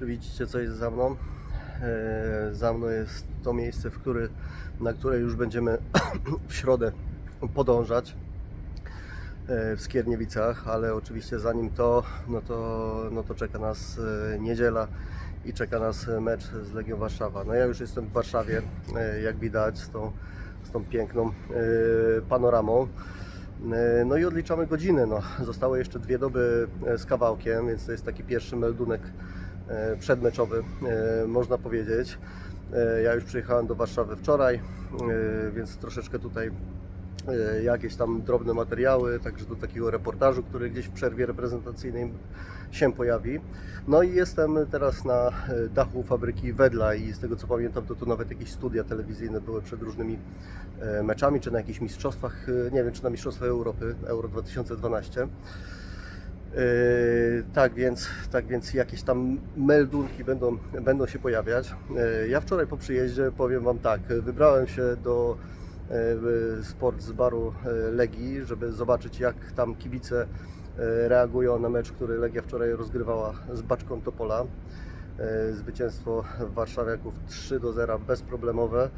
Czy widzicie co jest za mną? E, Za mną jest to miejsce, w który, na które już będziemy w środę podążać e, w Skierniewicach, ale oczywiście zanim to, no to, no to czeka nas e, niedziela i czeka nas mecz z Legią Warszawa. No ja już jestem w Warszawie, jak widać, z tą, z tą piękną panoramą. No i odliczamy godziny. No. Zostały jeszcze dwie doby z kawałkiem, więc to jest taki pierwszy meldunek przedmeczowy, e, można powiedzieć. E, Ja już przyjechałem do Warszawy wczoraj, e, więc troszeczkę tutaj e, jakieś tam drobne materiały, także do takiego reportażu, który gdzieś w przerwie reprezentacyjnej się pojawi. No i jestem teraz na e, dachu fabryki Wedla i z tego co pamiętam, to tu nawet jakieś studia telewizyjne były przed różnymi e, meczami, czy na jakichś mistrzostwach, e, nie wiem, czy na mistrzostwach Europy, Euro 2012. Yy, tak więc, tak więc jakieś tam meldunki będą, będą się pojawiać. Yy, ja wczoraj po przyjeździe powiem Wam tak, wybrałem się do yy, sport z baru Legii, żeby zobaczyć jak tam kibice reagują na mecz, który Legia wczoraj rozgrywała z Baczką Topola. Yy, Zwycięstwo Warszawiaków 3 do 0 bezproblemowe.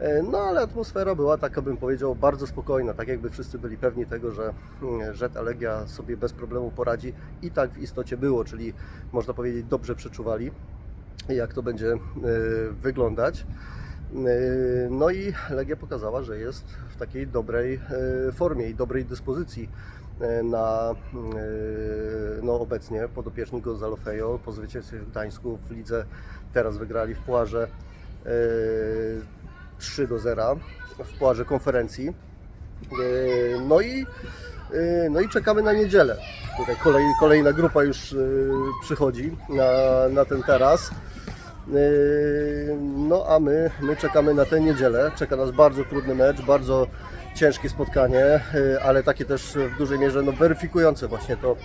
Yy, No ale atmosfera była taka bym powiedział bardzo spokojna, tak jakby wszyscy byli pewni tego, że, mm, że ta Legia sobie bez problemu poradzi i tak w istocie było, czyli można powiedzieć dobrze przeczuwali jak to będzie yy, wyglądać. Yy, No i Legia pokazała, że jest w takiej dobrej yy, formie i dobrej dyspozycji yy, na no obecnie podopieczni Gonzalo po zwycięstwie w Gdańsku w lidze teraz wygrali w Puarze yy, 3 do 0 w Puarze konferencji. No i, no i czekamy na niedzielę. Tutaj kolej, kolejna grupa już przychodzi na, na ten taras. Yy, No a my, my czekamy na tę niedzielę. Czeka nas bardzo trudny mecz, bardzo ciężkie spotkanie, yy, ale takie też w dużej mierze no, weryfikujące właśnie to,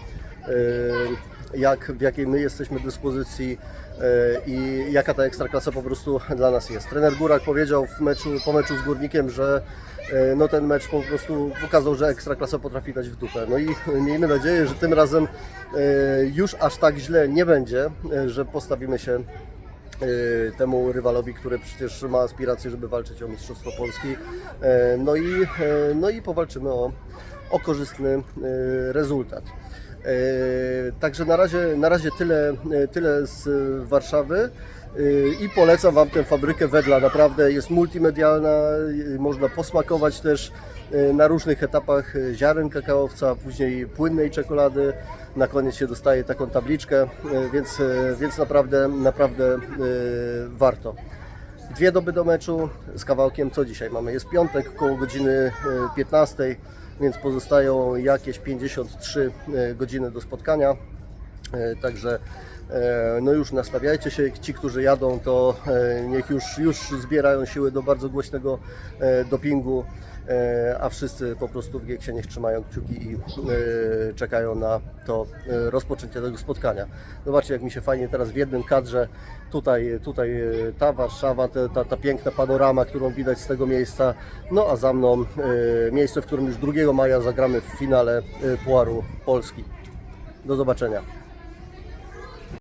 yy, jak, w jakiej my jesteśmy dyspozycji i jaka ta ekstraklasa po prostu dla nas jest. Trener Górak powiedział w meczu, po meczu z Górnikiem, że no, ten mecz po prostu pokazał, że ekstraklasa potrafi dać w dupę. No i miejmy nadzieję, że tym razem już aż tak źle nie będzie, że postawimy się temu rywalowi, który przecież ma aspiracje, żeby walczyć o Mistrzostwo Polski. E, No i, e, no i powalczymy o, o korzystny rezultat. Także na razie, na razie tyle, tyle z Warszawy. E, I polecam Wam tę fabrykę Wedla. Naprawdę jest multimedialna, e, można posmakować też e, na różnych etapach ziaren kakaowca, później płynnej czekolady. Na koniec się dostaje taką tabliczkę, więc, więc naprawdę, naprawdę warto. Dwie doby do meczu z kawałkiem co dzisiaj mamy? Jest piątek koło godziny e, 15, więc pozostają jakieś 53 e, godziny do spotkania. Także no już nastawiajcie się, ci, którzy jadą, to e, niech już, już zbierają siły do bardzo głośnego e, dopingu, e, a wszyscy po prostu w Gieksie niech trzymają kciuki i e, czekają na to e, rozpoczęcie tego spotkania. Zobaczcie, jak mi się fajnie teraz w jednym kadrze tutaj, tutaj e, ta Warszawa, ta, ta piękna panorama, którą widać z tego miejsca, no a za mną e, miejsce, w którym już 2 maja zagramy w finale e, Puaru Polski. Do zobaczenia.